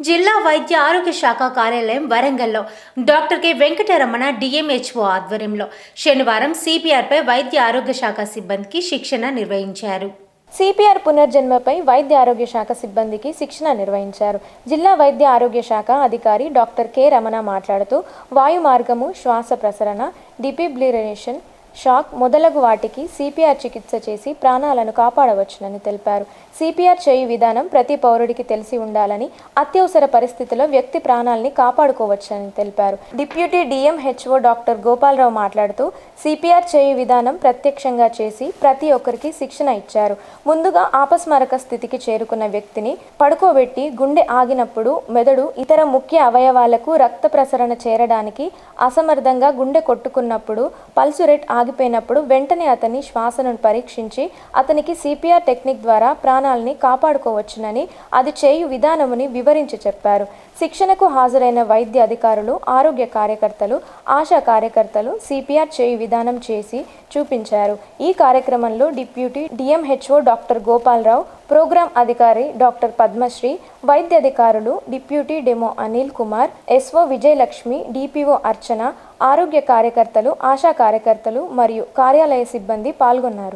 జిల్లా వైద్య ఆరోగ్య శాఖ కార్యాలయం వరంగల్లో. Doctor K. వెంకటరమణ డిఎంహెచ్ఓ ఆధ్వర్యంలో శనివారం సిపిఆర్పై వైద్య ఆరోగ్య శాఖ సిబ్బందికి శిక్షణ నిర్వహించారు. సిపిఆర్ పునర్జన్మపై వైద్య ఆరోగ్య శాఖ సిబ్బందికి శిక్షణ నిర్వహించారు. జిల్లా వైద్య ఆరోగ్య శాఖ అధికారి డాక్టర్ కె. రమణ మాట్లాడుతూ వాయు మార్గము శ్వాస ప్రసరణ డిపిబ్లిరేషన్ షాక్ మొదలగు వాటికి సిపిఆర్ చికిత్స చేసి ప్రాణాలను కాపాడవచ్చునని తెలిపారు. సిపిఆర్ చేయు విధానం ప్రతి పౌరుడికి తెలిసి ఉండాలని అత్యవసర పరిస్థితిలో వ్యక్తి ప్రాణాలని కాపాడుకోవచ్చని తెలిపారు. డిప్యూటీ డిఎంహెచ్ఓ డాక్టర్ గోపాలరావు మాట్లాడుతూ సిపిఆర్ చేయు విధానం ప్రత్యక్షంగా చేసి ప్రతి ఒక్కరికి శిక్షణ ఇచ్చారు. ముందుగా ఆపస్మారక స్థితికి చేరుకున్న వ్యక్తిని పడుకోబెట్టి గుండె ఆగినప్పుడు మెదడు ఇతర ముఖ్య అవయవాలకు రక్త ప్రసరణ చేరడానికి అసమర్థంగా గుండె కొట్టుకున్నప్పుడు పల్సు రేట్ ఆగిపోయినప్పుడు వెంటనే అతని శ్వాసను పరీక్షించి అతనికి సిపిఆర్ టెక్నిక్ ద్వారా ప్రాణాలని కాపాడుకోవచ్చునని అది చేయు విధానముని వివరించి చెప్పారు. శిక్షణకు హాజరైన వైద్య అధికారులు ఆరోగ్య కార్యకర్తలు ఆశా కార్యకర్తలు సిపిఆర్ చేయు విధానం చేసి చూపించారు. ఈ కార్యక్రమంలో deputy DMHO doctor Gopalarao program అధికారి డాక్టర్ పద్మశ్రీ వైద్య అధికారులు deputy DEMO Anil Kumar SO Vijayalakshmi DPO Archana ఆరోగ్య కార్యకర్తలు ఆశా కార్యకర్తలు మరియు కార్యాలయ సిబ్బంది పాల్గొన్నారు.